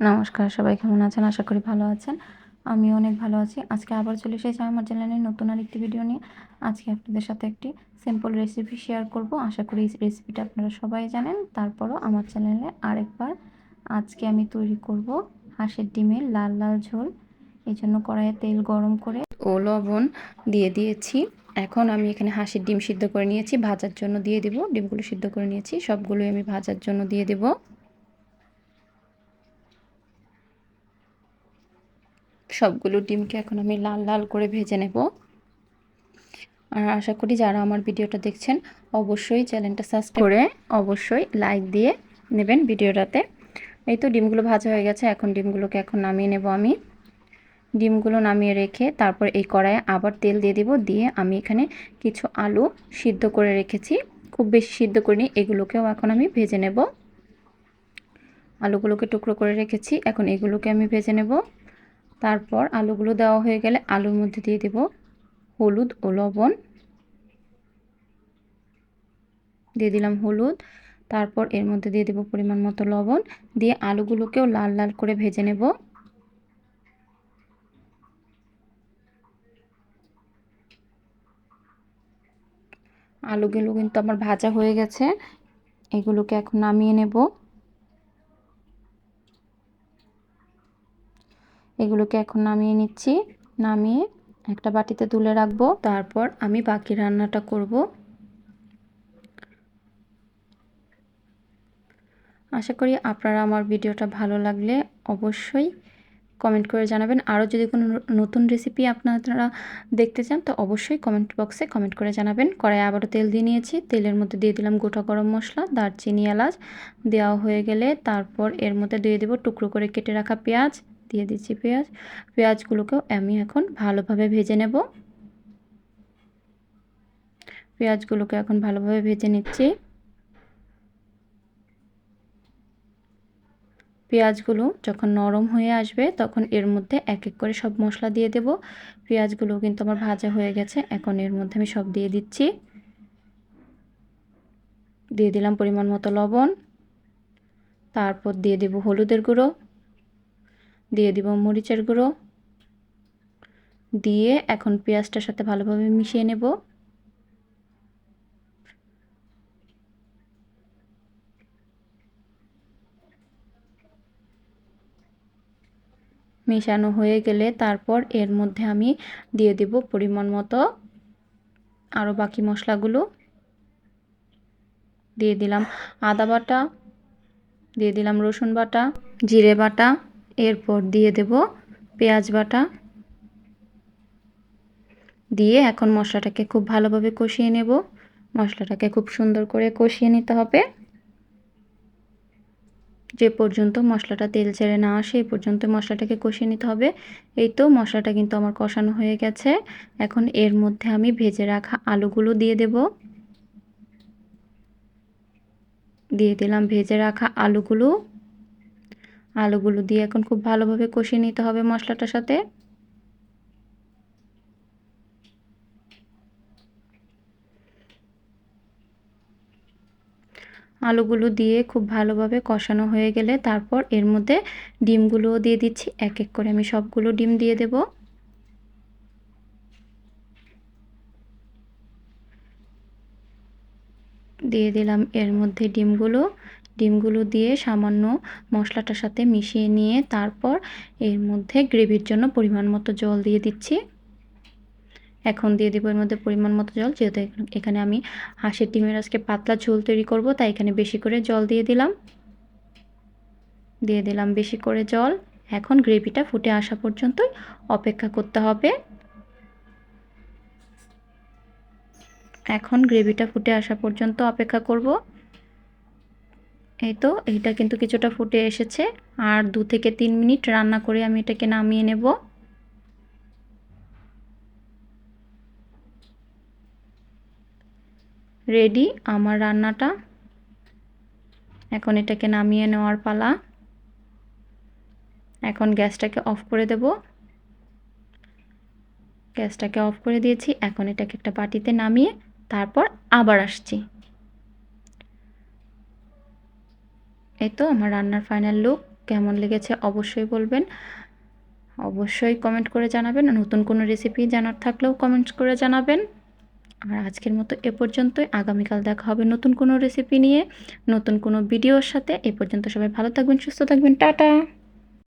নমস্কার, সবাই কেমন আছেন? আশা করি ভালো আছেন। আমি অনেক ভালো আছি। আজকে আবার চলে এসেছি আমার চ্যানেলে নতুন আর একটি ভিডিও নিয়ে। আজকে আপনাদের সাথে একটি সিম্পল রেসিপি শেয়ার করব। আশা করি এই রেসিপিটা আপনারা সবাই জানেন। তারপরও আমার চ্যানেলে আরেকবার আজকে আমি তৈরি করব হাঁসের ডিমের লাল লাল ঝোল। এই জন্য কড়াইয়ে তেল গরম করে ও লবণ দিয়ে দিয়েছি। এখন আমি এখানে হাঁসের ডিম সিদ্ধ করে নিয়েছি। ভাজার জন্য দিয়ে দেবো। ডিমগুলো সিদ্ধ করে নিয়েছি। সবগুলোই আমি ভাজার জন্য দিয়ে দেবো। সবগুলো ডিমকে এখন আমি লাল লাল করে ভেজে নেব। আর আশা করি যারা আমার ভিডিওটা দেখছেন, অবশ্যই চ্যানেলটা সাবস্ক্রাইব করে অবশ্যই লাইক দিয়ে নেবেন ভিডিওটাতে। এই তো ডিমগুলো ভাজা হয়ে গেছে, এখন ডিমগুলোকে এখন নামিয়ে নেব আমি। ডিমগুলো নামিয়ে রেখে তারপর এই কড়াইয়ে আবার তেল দিয়ে দিব, দিয়ে আমি এখানে কিছু আলু সিদ্ধ করে রেখেছি। খুব বেশি সিদ্ধ করিনি, এগুলোকেও এখন আমি ভেজে নেব। আলুগুলোকে টুকরো করে রেখেছি, এখন এগুলোকে আমি ভেজে নেব। তারপর আলুগুলো দেওয়া হয়ে গেলে আলুর মধ্যে দিয়ে দেব হলুদ ও লবণ। দিয়ে দিলাম হলুদ। তারপর এর মধ্যে দিয়ে দেব পরিমাণ মতো লবণ। দিয়ে আলুগুলোকেও লাল লাল করে ভেজে নেব। আলুগুলো কিন্তু আমার ভাজা হয়ে গেছে। এগুলোকে এখন নামিয়ে নেব। এগুলোকে এখন নামিয়ে নিচ্ছি। নামিয়ে একটা বাটিতে তুলে রাখব। তারপর আমি বাকি রান্নাটা করব। আশা করি আপনারা আমার ভিডিওটা ভালো লাগলে অবশ্যই কমেন্ট করে জানাবেন। আরও যদি কোনো নতুন রেসিপি আপনারা দেখতে চান, তো অবশ্যই কমেন্ট বক্সে কমেন্ট করে জানাবেন। কড়াই আবারও তেল দিয়ে নিয়েছি। তেলের মধ্যে দিয়ে দিলাম গোটা গরম মশলা, দারচিনি, এলাচ। দেওয়া হয়ে গেলে তারপর এর মধ্যে দিয়ে দেবো টুকরো করে কেটে রাখা পেঁয়াজ। দিয়ে দিচ্ছি পেঁয়াজ। পেঁয়াজগুলোকেও আমি এখন ভালোভাবে ভেজে নেব। পেঁয়াজগুলোকে এখন ভালোভাবে ভেজে নিচ্ছি। পেঁয়াজগুলো যখন নরম হয়ে আসবে, তখন এর মধ্যে এক এক করে সব মশলা দিয়ে দেব। পেঁয়াজগুলো কিন্তু আমার ভাজা হয়ে গেছে, এখন এর মধ্যে আমি সব দিয়ে দিচ্ছি। দিয়ে দিলাম পরিমাণ মতো লবণ। তারপর দিয়ে দেব হলুদের গুঁড়ো। দিয়ে দিব মরিচের গুঁড়ো। দিয়ে এখন পেঁয়াজটার সাথে ভালোভাবে মিশিয়ে নেব। মেশানো হয়ে গেলে তারপর এর মধ্যে আমি দিয়ে দেব পরিমাণ মতো আরও বাকি মশলাগুলো। দিয়ে দিলাম আদা বাটা, দিয়ে দিলাম রসুন বাটা, জিরে বাটা। এরপর দিয়ে দেব পেঁয়াজ বাটা। দিয়ে এখন মশলাটাকে খুব ভালোভাবে কষিয়ে নেব। মশলাটাকে খুব সুন্দর করে কষিয়ে নিতে হবে। যে পর্যন্ত মশলাটা তেল ছেড়ে না আসে, এই পর্যন্ত মশলাটাকে কষিয়ে নিতে হবে। এই তো মশলাটা কিন্তু আমার কষানো হয়ে গেছে। এখন এর মধ্যে আমি ভেজে রাখা আলুগুলো দিয়ে দেব। দিয়ে দিলাম ভেজে রাখা আলুগুলো। আলুগুলো দিয়ে এখন খুব ভালোভাবে কষিয়ে নিতে হবে মশলাটার সাথে। আলুগুলো দিয়ে খুব ভালোভাবে কষানো হয়ে গেলে তারপর এর মধ্যে ডিমগুলোও দিয়ে দিচ্ছি। এক এক করে আমি সবগুলো ডিম দিয়ে দেব। দিয়ে দিলাম এর মধ্যে ডিমগুলো। ডিমগুলো দিয়ে সামান্য মশলাটার সাথে মিশিয়ে নিয়ে তারপর এর মধ্যে গ্রেভির জন্য পরিমাণ মতো জল দিয়ে দিচ্ছি। এখন দিয়ে দেবো এর মধ্যে পরিমাণ মতো জল, যেহেতু এখানে আমি হাঁসের ডিমের আজকে পাতলা ঝোল তৈরি করব, তাই এখানে বেশি করে জল দিয়ে দিলাম। দিয়ে দিলাম বেশি করে জল। এখন গ্রেভিটা ফুটে আসা পর্যন্ত অপেক্ষা করতে হবে। এখন গ্রেভিটা ফুটে আসা পর্যন্ত অপেক্ষা করব। এই তো, এইটা কিন্তু কিছুটা ফুটে এসেছে। আর দু থেকে তিন মিনিট রান্না করে আমি এটাকে নামিয়ে নেব। রেডি, আমার রান্নাটা। এখন এটাকে নামিয়ে নেওয়ার পালা। এখন গ্যাসটাকে অফ করে দেব। গ্যাসটাকে অফ করে দিয়েছি, এখন এটাকে একটা বাটিতে নামিয়ে তারপর আবার আসছি। এই তো আমার রান্নার ফাইনাল লুক কেমন লেগেছে অবশ্যই বলবেন। অবশ্যই কমেন্ট করে জানাবেন নতুন কোনো রেসিপি জানার থাকলেও কমেন্ট করে জানাবেন। আর আজকের মতো এ পর্যন্তই, আগামীকাল দেখা হবে নতুন কোনো রেসিপি নিয়ে, নতুন কোনো ভিডিওর সাথে। এ পর্যন্ত সবাই ভালো থাকবেন, সুস্থ থাকবেন, টাটা!